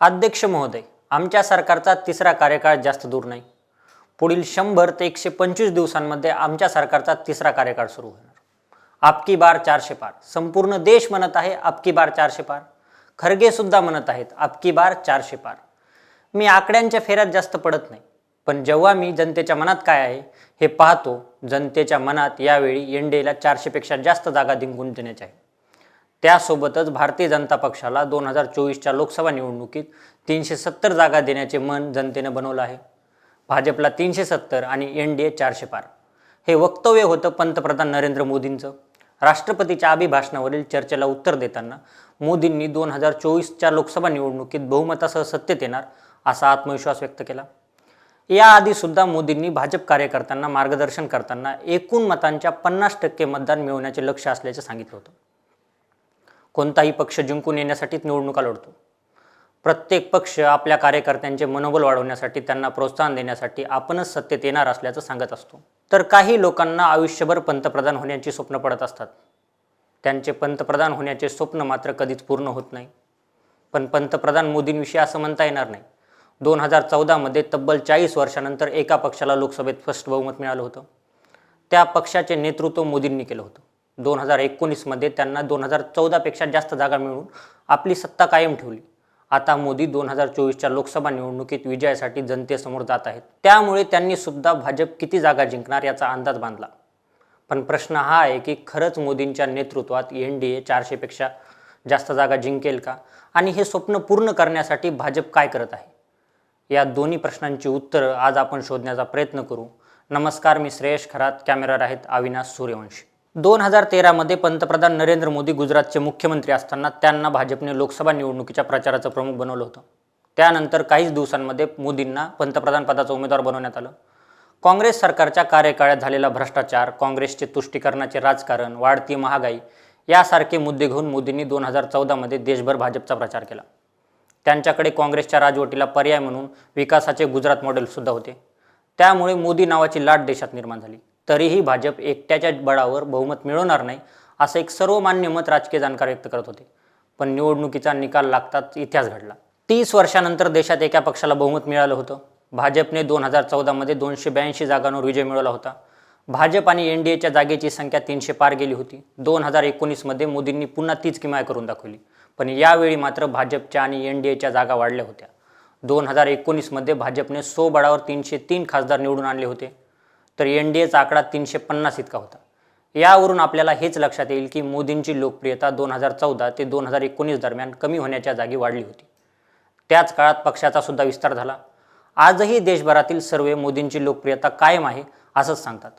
अध्यक्ष महोदय आमच्या सरकारचा तिसरा कार्यकाळ जास्त दूर नाही. पुढील शंभर ते एकशे पंचवीस दिवसांमध्ये आमच्या सरकारचा तिसरा कार्यकाळ सुरू होणार. आपकी बार चारशे पार. संपूर्ण देश म्हणत आहे आपकी बार चारशे पार. खरगेसुद्धा म्हणत आहेत आपकी बार चारशे पार. मी आकड्यांच्या फेऱ्यात जास्त पडत नाही. पण जेव्हा मी जनतेच्या मनात काय आहे हे पाहतो जनतेच्या मनात यावेळी एनडीएला चारशेपेक्षा जास्त जागा जिंकून देण्याच्या आहे. त्यासोबतच भारतीय जनता पक्षाला दोन हजार चोवीसच्या लोकसभा निवडणुकीत तीनशे सत्तर जागा देण्याचे मन जनतेनं बनवलं आहे. भाजपला तीनशे सत्तर आणि एन डी ए चारशे पार. हे वक्तव्य होतं पंतप्रधान नरेंद्र मोदींचं. राष्ट्रपतीच्या अभिभाषणावरील चर्चेला उत्तर देताना मोदींनी दोन हजार चोवीसच्या लोकसभा निवडणुकीत बहुमतासह सत्तेत येणार असा आत्मविश्वास व्यक्त केला. याआधी सुद्धा मोदींनी भाजप कार्यकर्त्यांना मार्गदर्शन करताना एकूण मतांच्या पन्नास टक्के मतदान मिळवण्याचे लक्ष असल्याचे सांगितलं होतं. कोणताही पक्ष जिंकून येण्यासाठीच निवडणुका लढतो. प्रत्येक पक्ष आपल्या कार्यकर्त्यांचे मनोबल वाढवण्यासाठी त्यांना प्रोत्साहन देण्यासाठी आपणच सत्तेत येणार असल्याचं सांगत असतो. तर काही लोकांना आयुष्यभर पंतप्रधान होण्याची स्वप्न पडत असतात. त्यांचे पंतप्रधान होण्याचे स्वप्न मात्र कधीच पूर्ण होत नाही. पण पंतप्रधान मोदींविषयी असं म्हणता येणार नाही. दोन हजार चौदामध्ये तब्बल चाळीस वर्षानंतर एका पक्षाला लोकसभेत स्पष्ट बहुमत मिळालं होतं. त्या पक्षाचे नेतृत्व मोदींनी केलं होतं. दोन हजार एकोणीसमध्ये त्यांना दोन हजार चौदापेक्षा जास्त जागा मिळून आपली सत्ता कायम ठेवली. आता मोदी दोन हजार चोवीसच्या लोकसभा निवडणुकीत विजयासाठी जनतेसमोर जात आहेत. त्यामुळे त्यांनी सुद्धा भाजप किती जागा जिंकणार याचा अंदाज बांधला. पण प्रश्न हा आहे की खरंच मोदींच्या नेतृत्वात एन डी ए चारशेपेक्षा जास्त जागा जिंकेल का? आणि हे स्वप्न पूर्ण करण्यासाठी भाजप काय करत आहे? या दोन्ही प्रश्नांची उत्तरं आज आपण शोधण्याचा प्रयत्न करू. नमस्कार मी श्रेयश खरात. कॅमेरा आहेत अविनाश सूर्यवंशी. दोन हजार तेरामध्ये पंतप्रधान नरेंद्र मोदी गुजरातचे मुख्यमंत्री असताना त्यांना भाजपने लोकसभा निवडणुकीच्या प्रचाराचं प्रमुख बनवलं होतं. त्यानंतर काहीच दिवसांमध्ये मोदींना पंतप्रधान पदाचा उमेदवार बनवण्यात आलं. काँग्रेस सरकारच्या कार्यकाळात झालेला भ्रष्टाचार काँग्रेसचे तुष्टीकरणाचे राजकारण वाढती महागाई यासारखे मुद्दे घेऊन मोदींनी दोन हजार चौदामध्ये देशभर भाजपचा प्रचार केला. त्यांच्याकडे काँग्रेसच्या राजवटीला पर्याय म्हणून विकासाचे गुजरात मॉडेलसुद्धा होते. त्यामुळे मोदी नावाची लाट देशात निर्माण झाली. तरीही भाजप एकट्याच्या बळावर बहुमत मिळवणार नाही असं एक सर्वमान्य मत राजकीय जाणकार व्यक्त करत होते. पण निवडणुकीचा निकाल लागताच इतिहास घडला. तीस वर्षानंतर देशात एका पक्षाला बहुमत मिळालं होतं. भाजपने दोन हजार चौदामध्ये दोनशे ब्याऐंशी जागांवर विजय मिळवला होता. भाजप आणि एन डी एच्या जागेची संख्या तीनशे पार गेली होती. दोन हजार एकोणीसमध्ये मोदींनी पुन्हा तीच किमाय करून दाखवली. पण यावेळी मात्र भाजपच्या आणि एन डी एच्या जागा वाढल्या होत्या. दोन हजार एकोणीसमध्ये भाजपने सो बळावर तीनशे तीन खासदार निवडून आणले होते. तर एन डी एचा आकडा तीनशे पन्नास इतका होता. यावरून आपल्याला हेच लक्षात येईल की मोदींची लोकप्रियता दोन हजार चौदा ते दोन हजार एकोणीस दरम्यान कमी होण्याच्या जागी वाढली होती. त्याच काळात पक्षाचा सुद्धा विस्तार झाला. आजही देशभरातील सर्वे मोदींची लोकप्रियता कायम आहे असंच सांगतात.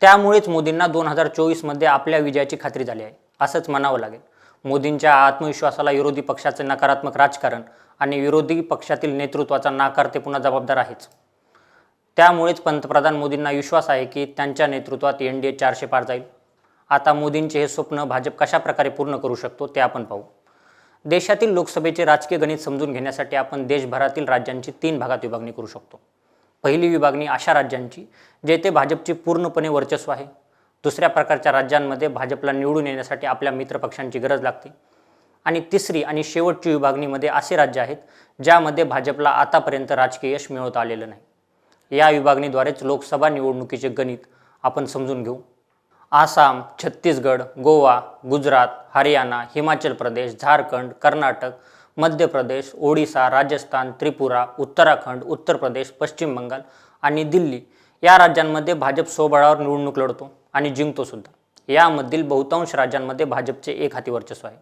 त्यामुळेच मोदींना दोन हजार चोवीसमध्ये आपल्या विजयाची खात्री झाली आहे असंच म्हणावं लागेल. मोदींच्या आत्मविश्वासाला विरोधी पक्षाचे नकारात्मक राजकारण आणि विरोधी पक्षातील नेतृत्वाचा नाकार ते पुन्हा जबाबदार आहेच. त्यामुळेच पंतप्रधान मोदींना विश्वास आहे की त्यांच्या नेतृत्वात एन डी ए चारशे पार जाईल. आता मोदींचे हे स्वप्न भाजप कशा प्रकारे पूर्ण करू शकतो ते आपण पाहू. देशातील लोकसभेचे राजकीय गणित समजून घेण्यासाठी आपण देशभरातील राज्यांची तीन भागात विभागणी करू शकतो. पहिली विभागणी अशा राज्यांची जेथे भाजपची पूर्णपणे वर्चस्व आहे. दुसऱ्या प्रकारच्या राज्यांमध्ये भाजपला निवडून येण्यासाठी आपल्या मित्रपक्षांची गरज लागते. आणि तिसरी आणि शेवटची विभागणीमध्ये असे राज्य आहेत ज्यामध्ये भाजपला आतापर्यंत राजकीय यश मिळवता आलेलं नाही. या विभागणीद्वारेच लोकसभा निवडणुकीचे गणित आपण समजून घेऊ. आसाम छत्तीसगड गोवा गुजरात हरियाणा हिमाचल प्रदेश झारखंड कर्नाटक मध्य प्रदेश ओडिसा राजस्थान त्रिपुरा उत्तराखंड उत्तर प्रदेश पश्चिम बंगाल आणि दिल्ली या राज्यांमध्ये भाजप सोबळावर निवडणूक लढतो आणि जिंकतोसुद्धा यामधील बहुतांश राज्यांमध्ये भाजपचे एक हाती वर्चस्व आहे.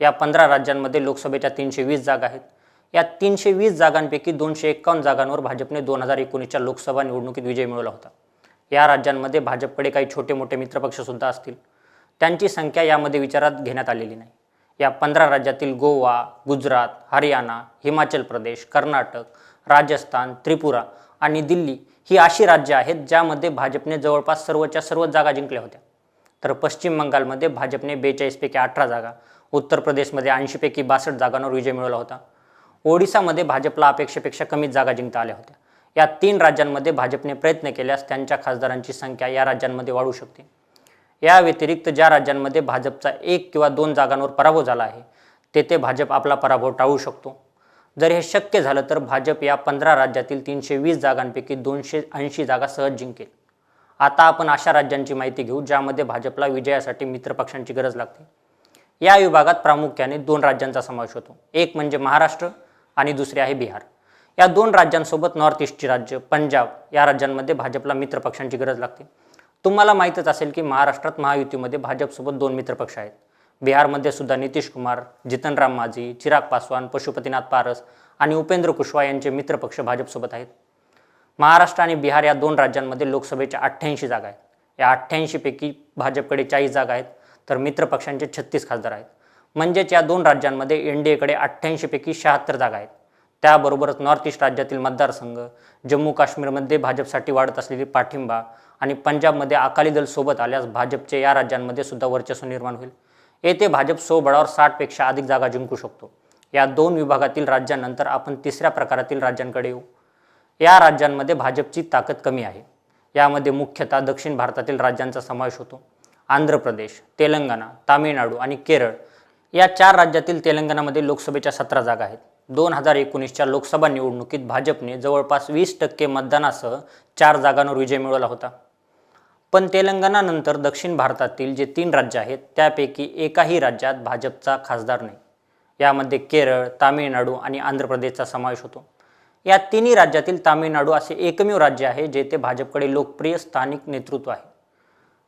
या पंधरा राज्यांमध्ये लोकसभेच्या तीनशे वीस जागा आहेत. या तीनशे वीस जागांपैकी दोनशे एक्कावन्न जागांवर भाजपने दोन हजार एकोणीसच्या लोकसभा निवडणुकीत विजय मिळवला होता. या राज्यांमध्ये भाजपकडे काही छोटे मोठे मित्रपक्षसुद्धा असतील. त्यांची संख्या यामध्ये विचारात घेण्यात आलेली नाही. या पंधरा राज्यातील गोवा गुजरात हरियाणा हिमाचल प्रदेश कर्नाटक राजस्थान त्रिपुरा आणि दिल्ली ही अशी राज्य आहेत ज्यामध्ये भाजपने जवळपास सर्वच्या सर्व जागा जिंकल्या होत्या. तर पश्चिम बंगालमध्ये भाजपने बेचाळीसपैकी अठरा जागा उत्तर प्रदेशमध्ये ऐंशीपैकी बासष्ट जागांवर विजय मिळवला होता. ओडिसामध्ये भाजपला अपेक्षेपेक्षा कमीच जागा जिंकता आल्या होत्या. या तीन राज्यांमध्ये भाजपने प्रयत्न केल्यास त्यांच्या खासदारांची संख्या या राज्यांमध्ये वाढू शकते. या व्यतिरिक्त ज्या राज्यांमध्ये भाजपचा एक किंवा दोन जागांवर पराभव झाला आहे तेथे भाजप आपला पराभव टाळू शकतो. जर हे शक्य झालं तर भाजप या पंधरा राज्यातील तीनशे वीस जागांपैकी दोनशे ऐंशी जागा सहज जिंकेल. आता आपण अशा राज्यांची माहिती घेऊ ज्यामध्ये भाजपला विजयासाठी मित्रपक्षांची गरज लागते. या विभागात प्रामुख्याने दोन राज्यांचा समावेश होतो. एक म्हणजे महाराष्ट्र आणि दुसरे आहे बिहार. या दोन राज्यांसोबत नॉर्थ ईस्टची राज्य पंजाब या राज्यांमध्ये भाजपला मित्रपक्षांची गरज लागते. तुम्हाला माहीतच असेल की महाराष्ट्रात महायुतीमध्ये भाजपसोबत दोन मित्रपक्ष आहेत. बिहारमध्ये सुद्धा नितीश कुमार जितनराम माझी चिराग पासवान पशुपतीनाथ पारस आणि उपेंद्र कुशवा यांचे मित्रपक्ष भाजपसोबत आहेत. महाराष्ट्र आणि बिहार या दोन राज्यांमध्ये लोकसभेच्या अठ्ठ्याऐंशी जागा आहेत. या अठ्ठ्याऐंशीपैकी भाजपकडे चाळीस जागा आहेत तर मित्रपक्षांचे छत्तीस खासदार आहेत. म्हणजेच या दोन राज्यांमध्ये एन डी एकडे अठ्ठ्याऐंशीपैकी शहात्तर जागा आहेत. त्याबरोबरच नॉर्थ ईस्ट राज्यातील मतदारसंघ जम्मू काश्मीरमध्ये भाजपसाठी वाढत असलेली पाठिंबा आणि पंजाबमध्ये अकाली दल सोबत आल्यास भाजपचे या राज्यांमध्ये सुद्धा वर्चस्व निर्माण होईल. येथे भाजप सोबळावर साठपेक्षा अधिक जागा जिंकू शकतो. या दोन विभागातील राज्यांनंतर आपण तिसऱ्या प्रकारातील राज्यांकडे येऊ. या राज्यांमध्ये भाजपची ताकद कमी आहे. यामध्ये मुख्यतः दक्षिण भारतातील राज्यांचा समावेश होतो. आंध्र प्रदेश तेलंगणा तामिळनाडू आणि केरळ या चार राज्यातील तेलंगणामध्ये लोकसभेच्या सतरा जागा आहेत. दोन हजार एकोणीसच्या लोकसभा निवडणुकीत भाजपने जवळपास वीस टक्के मतदानासह चार जागांवर विजय मिळवला होता. पण तेलंगणानंतर दक्षिण भारतातील जे तीन राज्य आहेत त्यापैकी एकाही राज्यात भाजपचा खासदार नाही. यामध्ये केरळ तामिळनाडू आणि आंध्र प्रदेशचा समावेश होतो. या तिन्ही राज्यातील तामिळनाडू असे एकमेव राज्य आहे जेथे भाजपकडे लोकप्रिय स्थानिक नेतृत्व आहे.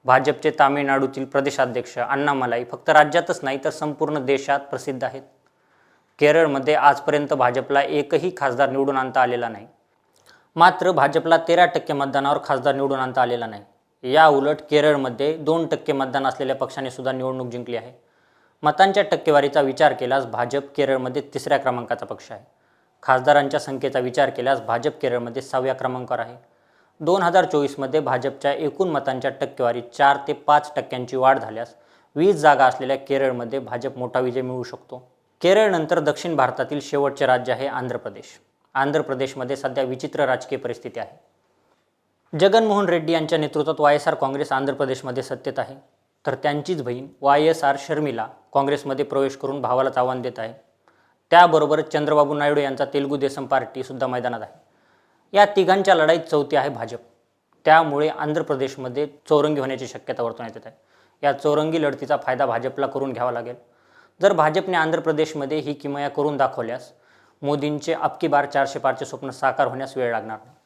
भाजपचे तामिळनाडूतील प्रदेशाध्यक्ष अण्णामलाई फक्त राज्यातच नाही तर संपूर्ण देशात प्रसिद्ध आहेत. केरळमध्ये आजपर्यंत भाजपला एकही खासदार निवडून आणता आलेला नाही. मात्र भाजपला तेरा टक्के मतदानावर खासदार निवडून आणता आलेला नाही. या उलट केरळमध्ये दोन टक्के मतदान असलेल्या पक्षाने सुद्धा निवडणूक जिंकली आहे. मतांच्या टक्केवारीचा विचार केल्यास भाजप केरळमध्ये तिसऱ्या क्रमांकाचा पक्ष आहे. खासदारांच्या संख्येचा विचार केल्यास भाजप केरळमध्ये सहाव्या क्रमांकावर आहे. दोन हजार चोवीसमध्ये भाजपच्या एकूण मतांच्या टक्केवारीत चार ते पाच टक्क्यांची वाढ झाल्यास वीस जागा असलेल्या केरळमध्ये भाजप मोठा विजय मिळू शकतो. केरळनंतर दक्षिण भारतातील शेवटचे राज्य आहे आंध्र प्रदेश. आंध्र प्रदेशमध्ये सध्या विचित्र राजकीय परिस्थिती आहे. जगनमोहन रेड्डी यांच्या नेतृत्वात Y S R Congress Andhra प्रदेशमध्ये सत्तेत आहे. तर त्यांचीच बहीण वाय एस आर शर्मिला काँग्रेसमध्ये प्रवेश करून भावालाच आव्हान देत आहे. त्याबरोबर चंद्रबाबू नायडू यांचा तेलुगू देसम पार्टीसुद्धा मैदानात आहे. या तिघांच्या लढाईत चौथी आहे भाजप. त्यामुळे आंध्र प्रदेशमध्ये चौरंगी होण्याची शक्यता वर्तवण्यात येत आहे. या चौरंगी लढतीचा फायदा भाजपला करून घ्यावा लागेल. जर भाजपने आंध्र प्रदेशमध्ये ही किमया करून दाखवल्यास मोदींचे अबकी बार चारशे पारचे स्वप्न साकार होण्यास वेळ लागणार नाही.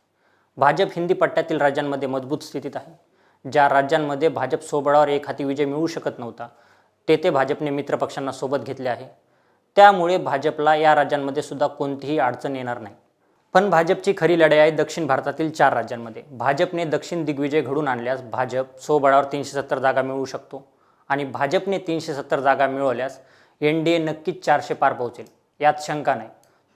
भाजप हिंदी पट्ट्यातील राज्यांमध्ये मजबूत स्थितीत आहे. ज्या राज्यांमध्ये भाजप सोबळावर एक हाती विजय मिळू शकत नव्हता तेथे भाजपने मित्रपक्षांना सोबत घेतले आहे. त्यामुळे भाजपला या राज्यांमध्ये सुद्धा कोणतीही अडचण येणार नाही. पण भाजपची खरी लढाई आहे दक्षिण भारतातील चार राज्यांमध्ये. भाजपने दक्षिण दिग्विजय घडून आणल्यास भाजप सोबळावर तीनशे सत्तर जागा मिळवू शकतो. आणि भाजपने तीनशे सत्तर जागा मिळवल्यास एन डी ए नक्कीच चारशे पार पोहोचेल. यात शंका नाही.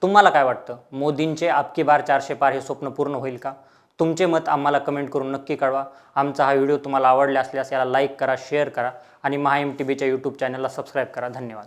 तुम्हाला काय वाटतं? मोदींचे आपकी बार चारशे पार हे स्वप्न पूर्ण होईल का? तुमचे मत आम्हाला कमेंट करून नक्की कळवा. आमचा हा व्हिडिओ तुम्हाला आवडला असल्यास याला लाईक करा शेअर करा आणि महा एम टी बीच्या यूट्यूब चॅनलला सबस्क्राईब करा. धन्यवाद.